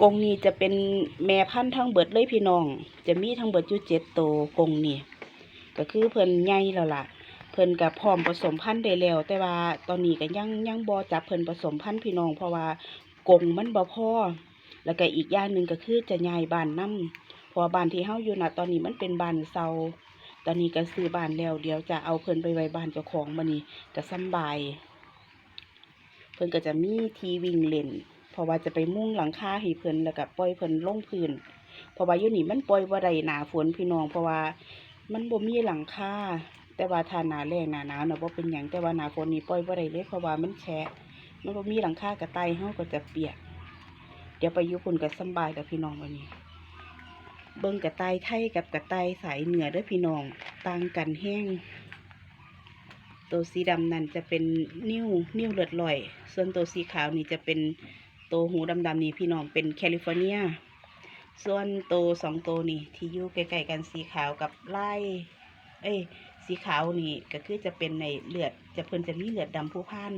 กงนี้จะเป็นแม่พันธุ์ทั้งเบิดเลยพี่น้อง จะมีทั้งเบิดอยู่เจ็ดโตกงนี้ก็คือเพิ่นใหญ่แล้วล่ะ เพิ่นกับพร้อมผสมพันธุ์ได้แล้ว แต่ว่าตอนนี้ก็ยังยังบ่จับเพิ่นผสมพันธุ์พี่น้อง เพราะว่ากงมันบ่พอแล้วก็อีกอย่างหนึ่งก็คือจะย้ายบ้านนํเพราะว่าบ้านที่เฮาอยู่นะตอนนี้มันเป็นบ้านเซาตอนนี้ก็ซื้อบ้านแล้ว เดี๋ยวจะเอาเพิ่นไปไว้บ้านเจ้าของมื้อนี้ก็สำบาย เพิ่นก็จะมีทีวิ่งเล่น เพราะว่าจะไปมุ่งหลังคาให้เพิ่นแล้วก็ปล่อยเพิ่นลงพื้นเพราะว่าอยู่นี่มันปล่อยบ่ได้หนาฝนพี่น้องเพราะว่ามันบ่มีหลังคาแต่ว่าถ้าหนาแล้งหนาหนาวน่ะบ่เป็นหยังแต่ว่าหนาฝนนี่ปล่อยบ่ได้เลยเพราะว่ามันแฉะมันบ่มีหลังคากระต่ายเฮาก็จะเปียก เดี๋ยวไปอยู่พุ่นก็สบายกับพี่น้องวันนี้ เบิ่งกระต่ายไทยกับกระต่ายสายเหนือเด้อพี่น้องต่างกันแห้งตัวสีดำนั่นจะเป็นนิ้วนิ้วเลือดลอย ส่วนตัวสีขาวนี่จะเป็น ตัวหูดำๆนี่พี่น้องเป็นแคลิฟอร์เนีย ส่วนตัวสองตัวนี่ที่อยู่ใกล้ๆกันสีขาวกับไล่เอ้ยสีขาวนี่ก็คือจะเป็นในเลือดจะเพิ่นจะมีเลือดดำผู้พัน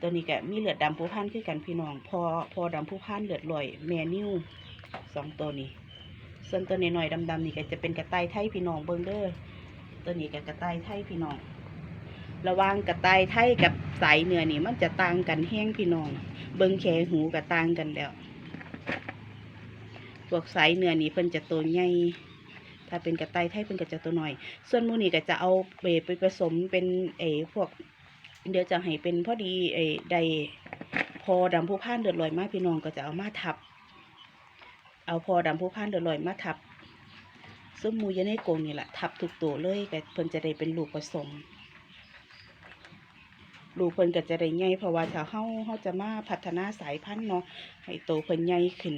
ตัวนี้ก็มีเลือดดำผู้พันคือกันพี่น้อง พอพอดำผู้พันเลือดลอยแมนิวสองตัวนี้ส่วนตัวน้อยๆดำๆนี่ก็จะเป็นกระต่ายไทยพี่น้องเบิงเด้อตัวนี้กับกระต่ายไทยพี่น้อง ระว่างกระต่ายไทยกับสายเนื้อนี่มันจะต่างกันแห้งพี่น้อง เบิ่งแขหูก็ต่างกันแล้วพวกสายเนื้อนี่เพิ่นจะตัวใหญ่ถ้าเป็นกระต่ายไทยเพิ่นก็จะตัวน้อย ส่วนมูนี่ก็จะเอาไปไปผสมเป็นไอ้พวก เดี๋ยวจะให้เป็นพอดีไอ้ใดพอดำผู้พ่านเดือดลอยมาพี่น้องก็จะเอามาทับ เอาพอดำผู้พ่านเดือดลอยมาทับซึ่งมูอยในกงนี่แหละทับทุกตัวเลยก็เพิ่นจะได้เป็นลูกผสม ลูกเพิ่นก็จะได้ใหญ่เพราะว่าถ้าเฮาเฮาจะมาพัฒนาสายพันธุ์เนาะให้โตเพิ่นใหญ่ขึ้น